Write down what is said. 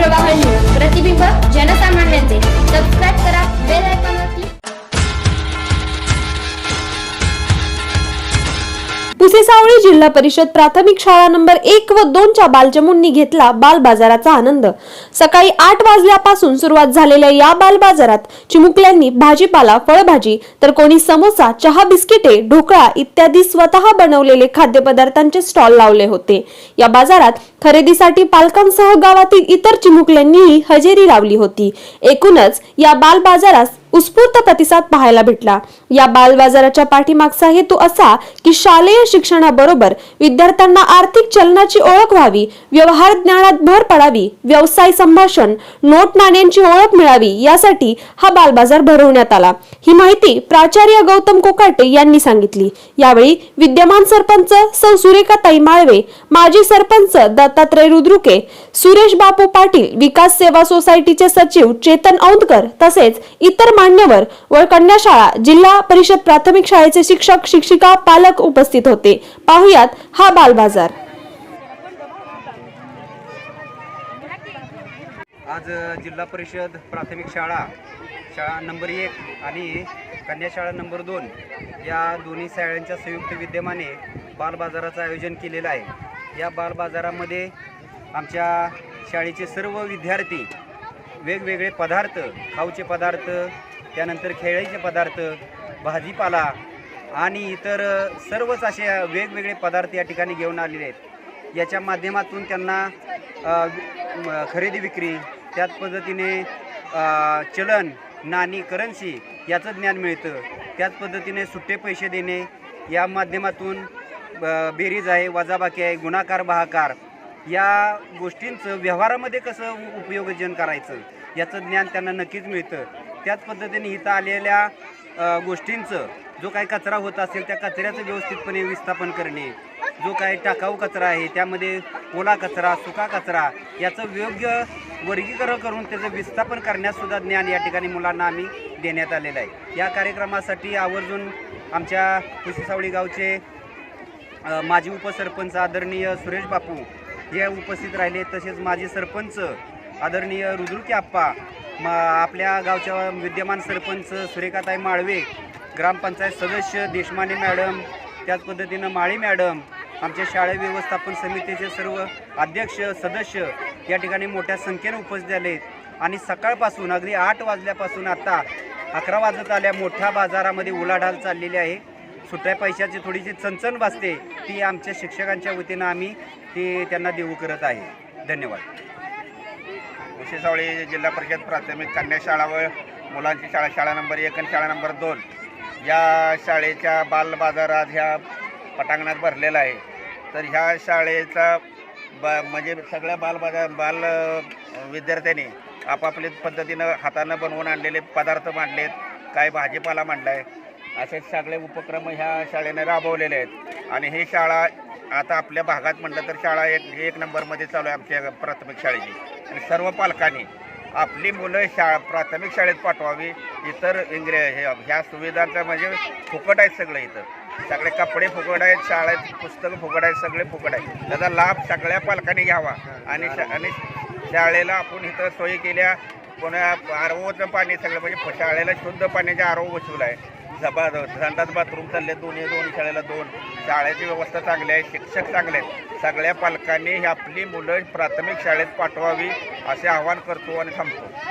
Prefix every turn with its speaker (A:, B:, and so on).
A: प्रवाह न्यूज प्रतिबिंब जनसामान्यांचे. सबस्क्राईब करा बेल आयकॉनवर क्लिक
B: पुसेसावळी जिल्हा परिषद प्राथमिक शाळा नंबर एक व दोनच्या बालचमूंनी घेतला बाल बाजाराचा आनंद. सकाळी आठ वाजल्यापासून सुरुवात झालेल्या या बाल बाजारात चिमुकल्यांनी भाजीपाला फळभाजी तर कोणी समोसा चहा बिस्किटे ढोकळा इत्यादी स्वतः बनवलेले खाद्यपदार्थांचे स्टॉल लावले होते. या बाजारात खरेदीसाठी पालकांसह गावातील इतर चिमुकल्यांनीही हजेरी लावली होती. एकूणच या बाल बाजारास उत्स्फूर्त प्रतिसाद पाहायला भेटला. या बाल बाजाराच्या पाठीमागचा हेतू असा की शालेय शिक्षणाबरोबर विद्यार्थ्यांना आर्थिक चलनाची ओळख व्हावी व्यवहार ज्ञानात भर पडावी व्यवसाय संभाषण नोट नाण्यांची ओळख मिळावी यासाठी हा बाल बाजार भरवण्यात आला. ही माहिती प्राचार्य गौतम कोकाटे यांनी सांगितली. यावेळी विद्यमान सरपंच सौ. सुरेखाताई माळवे माजी सरपंच दत्तात्रय रुद्रुके सुरेश बापू पाटील विकास सेवा सोसायटीचे सचिव चेतन औंदकर तसेच इतर मान्यवर व कन्याशाळा जिल्हा परिषद प्राथमिक शाळेचे शिक्षक शिक्षिका पालक उपस्थित होते. पाहुयात हा बाल बाजार
C: आज जिल्हा परिषद प्राथमिक शाळा शाळा नंबर एक आणि कन्याशाळा नंबर दोन या दोन्ही शाळांच्या संयुक्त विद्यमाने बालबाजाराचं आयोजन केलेलं आहे. या बालबाजारामध्ये आमच्या शाळेचे सर्व विद्यार्थी वेगवेगळे पदार्थ खाऊचे पदार्थ त्यानंतर खेळायचे पदार्थ भाजीपाला आणि इतर सर्वच असे वेगवेगळे पदार्थ या ठिकाणी घेऊन आलेले आहेत. याच्या माध्यमातून त्यांना खरेदी विक्री त्याच पद्धतीने चलन नाणी करन्सी याचं ज्ञान मिळतं. त्याच पद्धतीने सुट्टे पैसे देणे या माध्यमातून ब- बेरीज आहे वजाबाकी आहे गुणाकार बहाकार या गोष्टींचं व्यवहारामध्ये कसं उपयोगजन करायचं? याचं ज्ञान त्यांना नक्कीच मिळतं. त्याच पद्धतीने इथं आलेल्या गोष्टींचं जो काही कचरा होत असेल त्या कचऱ्याचं व्यवस्थितपणे विस्थापन करणे जो काही टाकाऊ कचरा आहे त्यामध्ये ओला कचरा सुका कचरा याचं योग्य वर्गीकरण करून त्याचं विस्थापन करण्यासुद्धा ज्ञान या ठिकाणी मुलांना आम्ही देण्यात आलेलं आहे. या कार्यक्रमासाठी आवर्जून आमच्या कुशीसावळी गावचे माजी उपसरपंच आदरणीय सुरेश बापू हे उपस्थित राहिले. तसेच माजी सरपंच आदरणीय रुद्रुकी आप्पा मा आपल्या गावच्या विद्यमान सरपंच सुरेखाताई माळवे ग्रामपंचायत सदस्य देशमाने मॅडम त्याच पद्धतीनं माळी मॅडम आमच्या शाळे व्यवस्थापन समितीचे सर्व अध्यक्ष सदस्य या ठिकाणी मोठ्या संख्येने उपस्थित झाले. आहेत आणि सकाळपासून अगदी आठ वाजल्यापासून आता अकरा वाजत आल्या मोठ्या बाजारामध्ये उलाढाल चाललेली आहे. सुट्ट्या पैशाची थोडीशी चणचण भासते ती आमच्या शिक्षकांच्या वतीनं आम्ही ती त्यांना देऊ करत आहे. धन्यवाद.
D: उशिसावळी जिल्हा परिषद प्राथमिक कन्या शाळा व मुलांची शाळा शाळा नंबर एक आणि शाळा नंबर दोन. या शाळेच्या बाल आज ह्या पटांगणात भरलेला आहे. तर ह्या शाळेचा ब म्हणजे सगळ्या बाल बाजार बाल विद्यार्थ्यांनी आपापल्या पद्धतीनं हातानं बनवून आणलेले पदार्थ मांडलेत काय भाजीपाला मांडला आहे असे सगळे उपक्रम ह्या शाळेने राबवलेले आहेत. आणि ही शाळा आता आपल्या भागात म्हटलं तर शाळा एक एक नंबरमध्ये चालू आहे आमच्या प्राथमिक शाळेची. आणि सर्व पालकांनी आपली मुलं शाळा प्राथमिक शाळेत पाठवावी. इतर इंग्रे हे ह्या सुविधांचं म्हणजे फुकट आहेत सगळं इथं. सगळे कपडे फुकट आहेत शाळेत पुस्तकं फुकट आहेत सगळे फुकट आहेत. त्याचा लाभ सगळ्या पालकांनी घ्यावा. आणि आणि शाळेला आपण इथं सोयी केल्या. कोणा आरोचं पाणी सगळं म्हणजे शाळेला शुद्ध पाण्याचे आरो बसवलं आहे. जबा संडास बाथरूम चालले दोन्ही दोन शाळेला दोन. शाळेची व्यवस्था चांगली आहे शिक्षक चांगले आहेत. सगळ्या पालकांनी ही आपली मुलं प्राथमिक शाळेत पाठवावी असे आवाहन करतो आणि थांबतो.